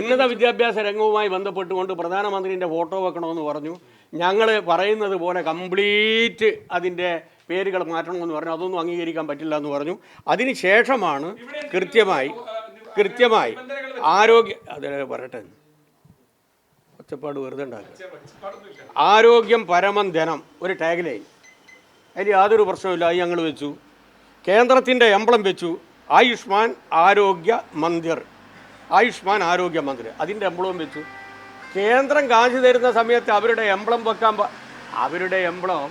ഉന്നത വിദ്യാഭ്യാസ രംഗവുമായി ബന്ധപ്പെട്ടുകൊണ്ട് പ്രധാനമന്ത്രിന്റെ ഫോട്ടോ വെക്കണമെന്ന് പറഞ്ഞു. ഞങ്ങൾ പറയുന്നത് പോലെ കംപ്ലീറ്റ് അതിന്റെ പേരുകൾ മാറ്റണമെന്ന് പറഞ്ഞു. അതൊന്നും അംഗീകരിക്കാൻ പറ്റില്ല എന്ന് പറഞ്ഞു. അതിന് ശേഷമാണ് കൃത്യമായി കൃത്യമായി ആരോഗ്യ അതെ പറയട്ടെ. ഒച്ചപ്പാട് വെറുതെ ഉണ്ടാക്കുക. ആരോഗ്യം പരമം ധനം ഒരു ടാഗ് ലൈൻ അതിൽ യാതൊരു പ്രശ്നമില്ല അത് ഞങ്ങൾ വെച്ചു. കേന്ദ്രത്തിന്റെ എംബ്ലം വെച്ചു. ആയുഷ്മാൻ ആരോഗ്യ മന്ദിർ. ആയുഷ്മാൻ ആരോഗ്യ മന്ദിർ അതിന്റെ എംബ്ലവും വെച്ചു. കേന്ദ്രം കാശ് തരുന്ന സമയത്ത് അവരുടെ എംബ്ലം വെക്കാൻ അവരുടെ എംബ്ലം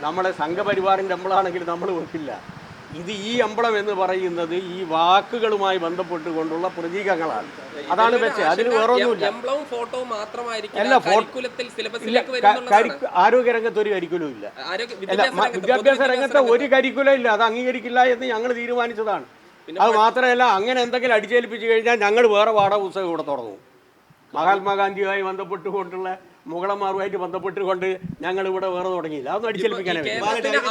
നമ്മളെ സംഘപരിവാറിന്റെ എംബ്ലമാണെങ്കിൽ നമ്മൾ വെക്കില്ല. ഇത് ഈ എംബ്ലം എന്ന് പറയുന്നത് ഈ വാക്കുകളുമായി ബന്ധപ്പെട്ടുകൊണ്ടുള്ള പ്രതീകങ്ങളാണ്. അതാണ് പക്ഷേ അതിന് വേറൊന്നുമില്ല. ക- ആരോഗ്യരംഗത്ത് ഒരു കരിക്കുലും ഇല്ല ആരോഗ്യ വിദ്യാഭ്യാസ രംഗത്ത്, രംഗത്ത് ഒരു കരിക്കുലം ഇല്ല അത് അംഗീകരിക്കില്ല എന്ന് ഞങ്ങൾ തീരുമാനിച്ചതാണ്. അത് മാത്രമല്ല അങ്ങനെ എന്തെങ്കിലും അടിച്ചേൽപ്പിച്ചു കഴിഞ്ഞാൽ ഞങ്ങൾ വേറെ പാഠപുസ്തകം ഇവിടെ തുടങ്ങും. മഹാത്മാഗാന്ധിയുമായി ബന്ധപ്പെട്ടുകൊണ്ടുള്ള മുഗളന്മാരുമായിട്ട് ബന്ധപ്പെട്ടുകൊണ്ട് ഞങ്ങൾ ഇവിടെ വേറെ തുടങ്ങിയില്ല. അതൊന്നും അടിച്ചേൽപ്പിക്കാനും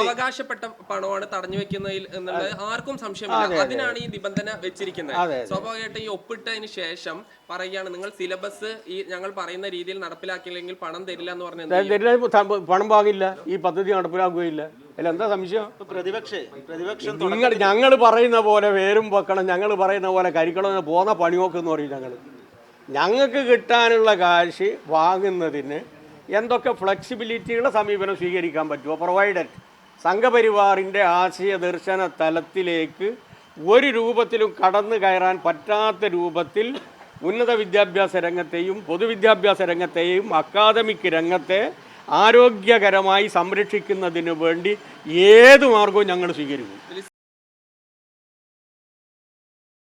അവകാശപ്പെട്ട പണമാണ് തടഞ്ഞു വെക്കുന്നതിൽ എന്നുള്ളത് ആർക്കും സംശയമില്ല. അതിനാണ് ഈ നിബന്ധന വെച്ചിരിക്കുന്നത്. സ്വാഭാവികമായിട്ടും ഈ ഒപ്പിട്ടതിന് ശേഷം പറയുകയാണ് നിങ്ങൾ സിലബസ് ഈ ഞങ്ങൾ പറയുന്ന രീതിയിൽ നടപ്പിലാക്കിയില്ലെങ്കിൽ പണം തരില്ല എന്ന് പറഞ്ഞ എന്ത് തരില്ല, പണം പാകില്ല ഈ പദ്ധതി നടപ്പിലാക്കുകയില്ല. അല്ല എന്താ സംശയം? പ്രതിപക്ഷേ നിങ്ങൾ ഞങ്ങൾ പറയുന്ന പോലെ വേരും വെക്കണം ഞങ്ങൾ പറയുന്ന പോലെ കരിക്കണം പോന്ന പണിയോക്ക് എന്ന് പറയും ഞങ്ങൾ ഞങ്ങൾക്ക് കിട്ടാനുള്ള കാശ് വാങ്ങുന്നതിന് എന്തൊക്കെ ഫ്ലെക്സിബിലിറ്റിയുള്ള സമീപനം സ്വീകരിക്കാൻ പറ്റുമോ പ്രൊവൈഡഡ് സംഘപരിവാറിന്റെ ആശയ ദർശന തലത്തിലേക്ക് ഒരു രൂപത്തിലും കടന്നു കയറാൻ പറ്റാത്ത രൂപത്തിൽ ഉന്നത വിദ്യാഭ്യാസ രംഗത്തെയും പൊതുവിദ്യാഭ്യാസ രംഗത്തെയും അക്കാദമിക് രംഗത്തെ ആരോഗ്യകരമായി സംരക്ഷിക്കുന്നതിന് വേണ്ടി ഏത് മാർഗവും ഞങ്ങൾ സ്വീകരിക്കും.